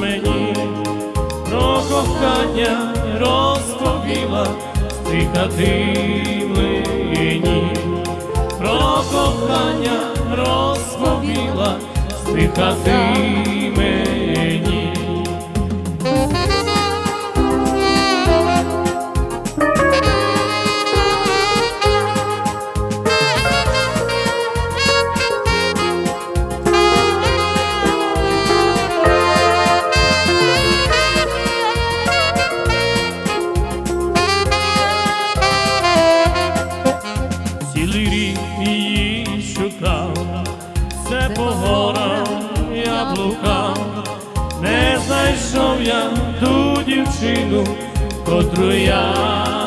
мені, про кохання розповіла млині, про кохання розповіла мені. Котру я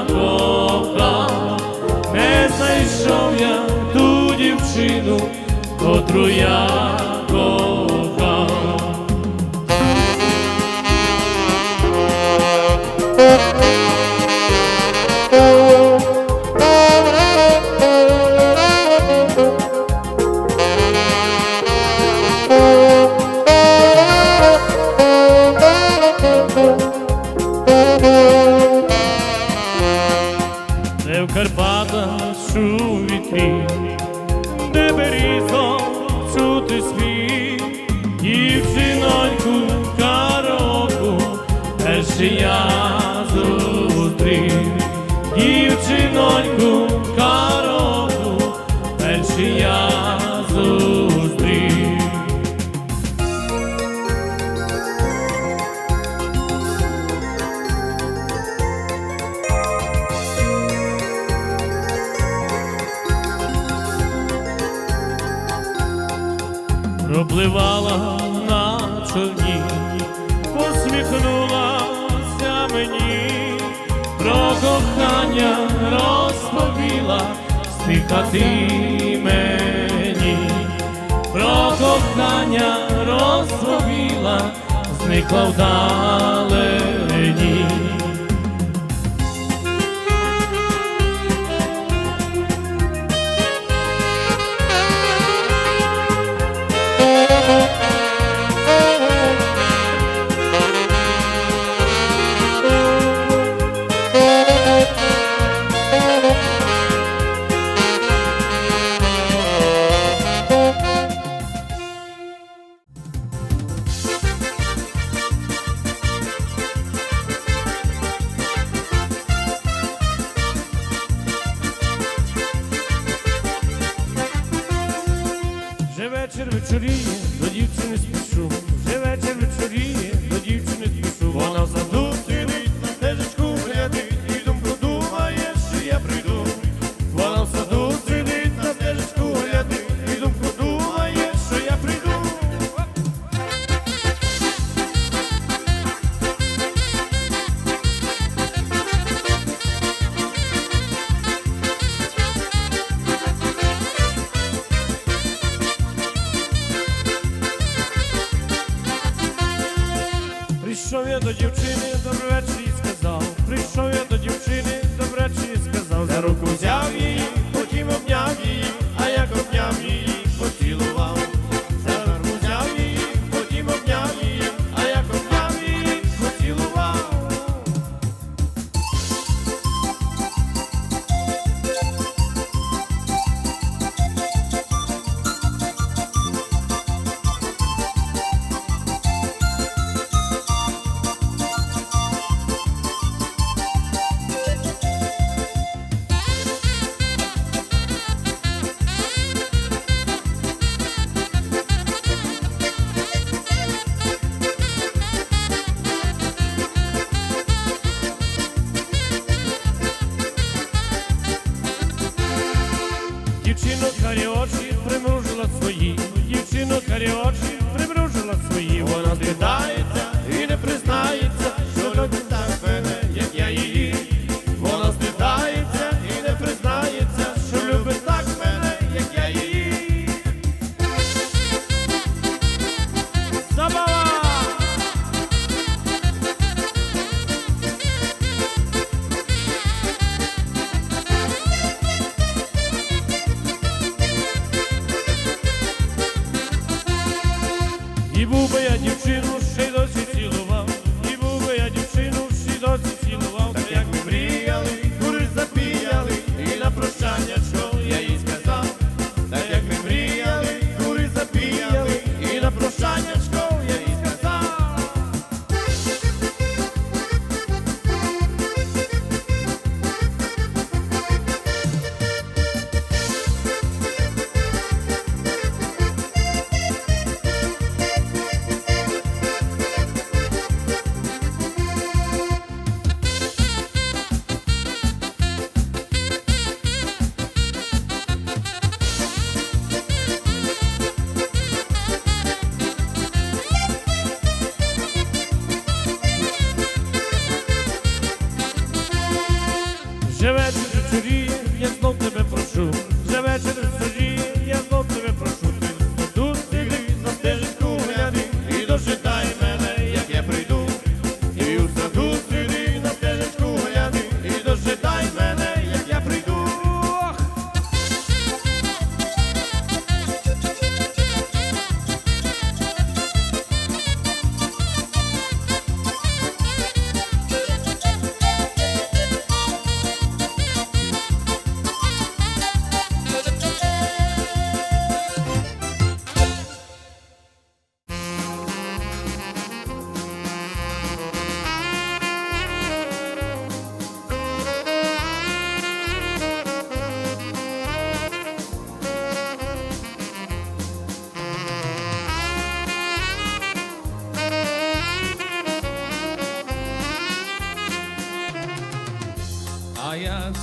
кохав, не знайшов я ту дівчину, котру я пропливала на човні, посміхнулася мені, про кохання розповіла стихати мені, про кохання розповіла, зникла вдалині. Вечоріє, до дівчини спішу. Вже вечір вечоріє, до дівчини спішу. Вона в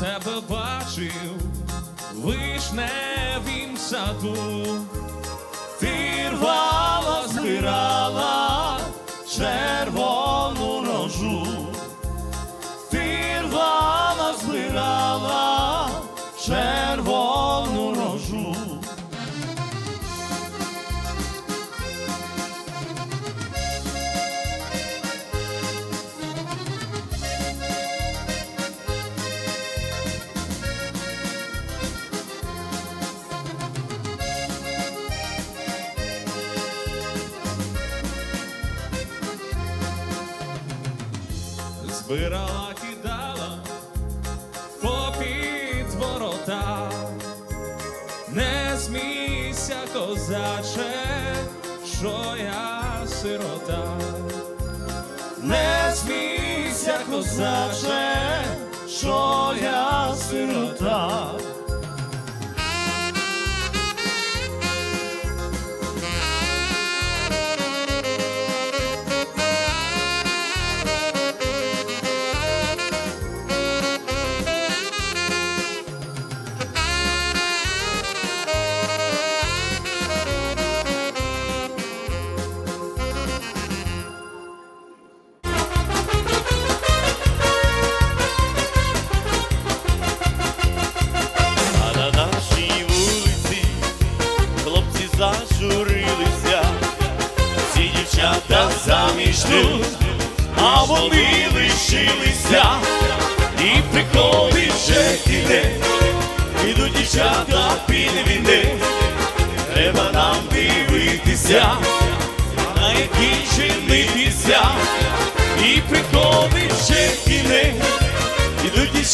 тебе бачив. Вишневім саду, смійся, козаче, що я сирота, не смійся, козаче, що я сирота.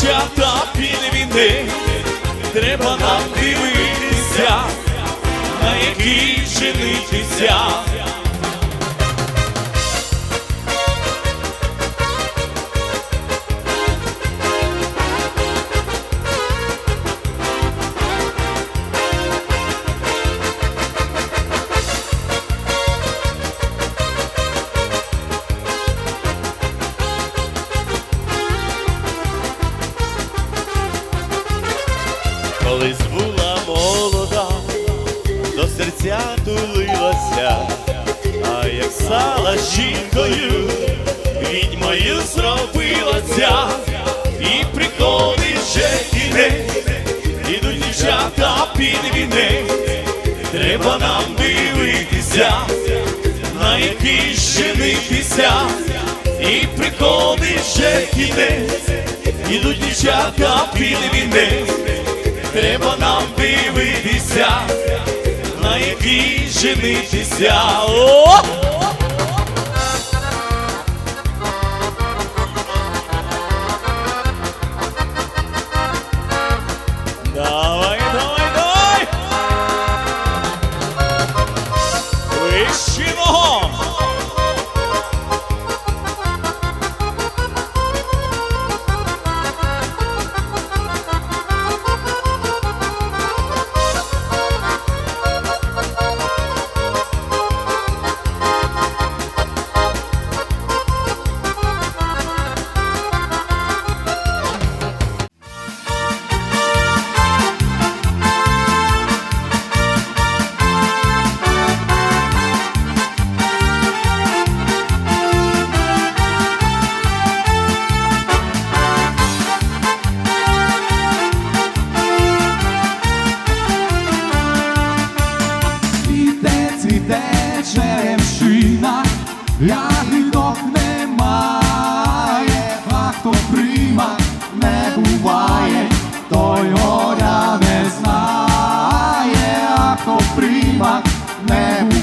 Дівчата під війни, треба нам дивитися, на якій женитися. До серця тулилася, а як стала жінкою, відьмою зробилася, і приходить вже кінець, ідуть дівчата під вінець, треба нам дивитися, на який женитися, і приходить вже кінець, ідуть дівчата під вінець. Треба нам дивитися, на якій женитися. О! man.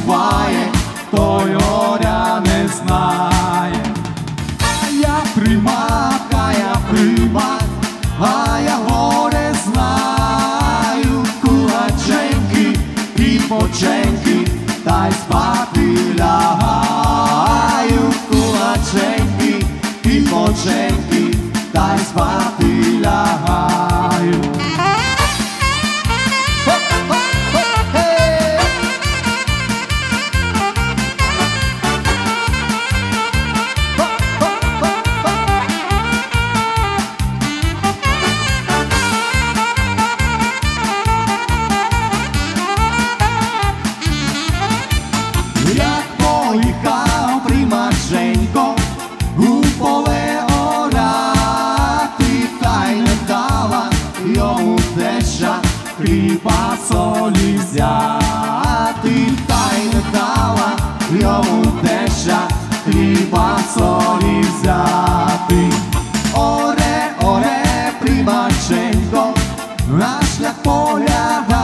На шлях полягає,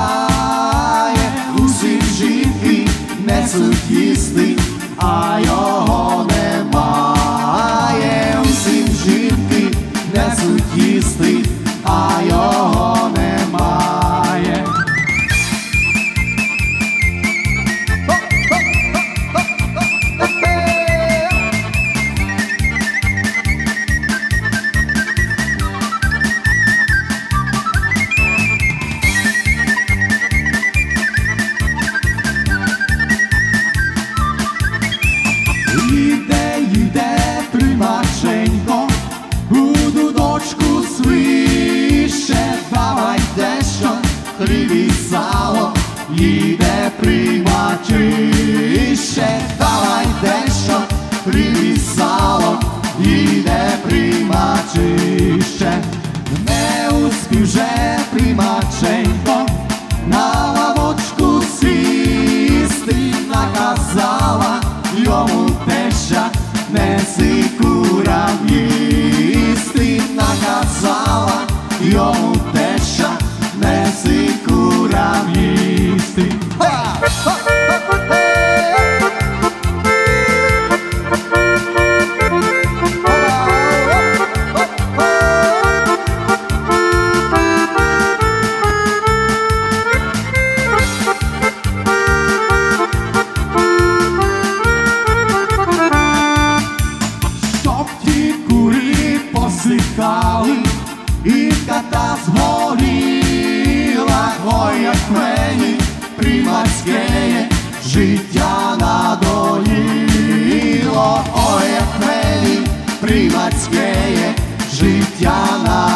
як мені примацьке життя надоїло, ой, як мені примацьке життя надоїло.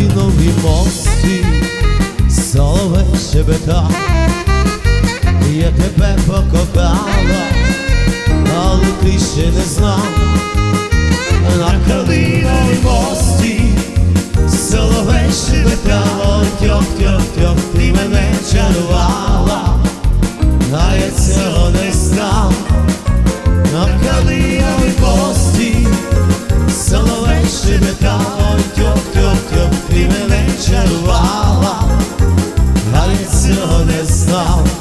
На калиновій мості соловей щебетав, я тебе покохала, але ти ще не знав. На калиновій мості соловей щебетав, тьох, тьох, тьох, ти мене чарувала, а я цього не знав. На калиновій мості ой, тьох, тьох, тьох, ти мене чарувала, навіть цього не знав.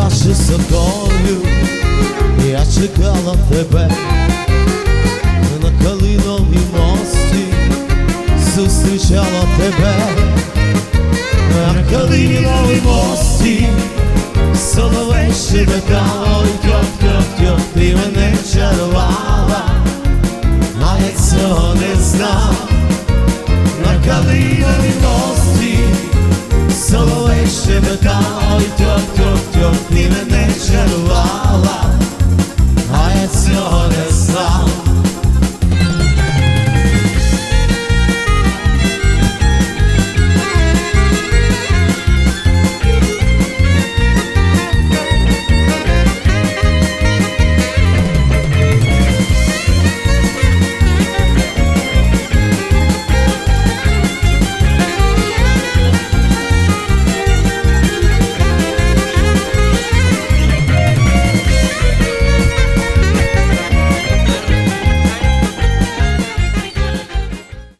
І козачі соколю, я чекала тебе. На калиновій мості, зустрічала тебе. На калиновій мості, соловей щебетав, ой, тьох, тьох, тьох, ти мене чарувала, а я цього не знав, на калиновій мості, соловей щебетав, ой, тьох, тьох, тьох, ти мене чарувала,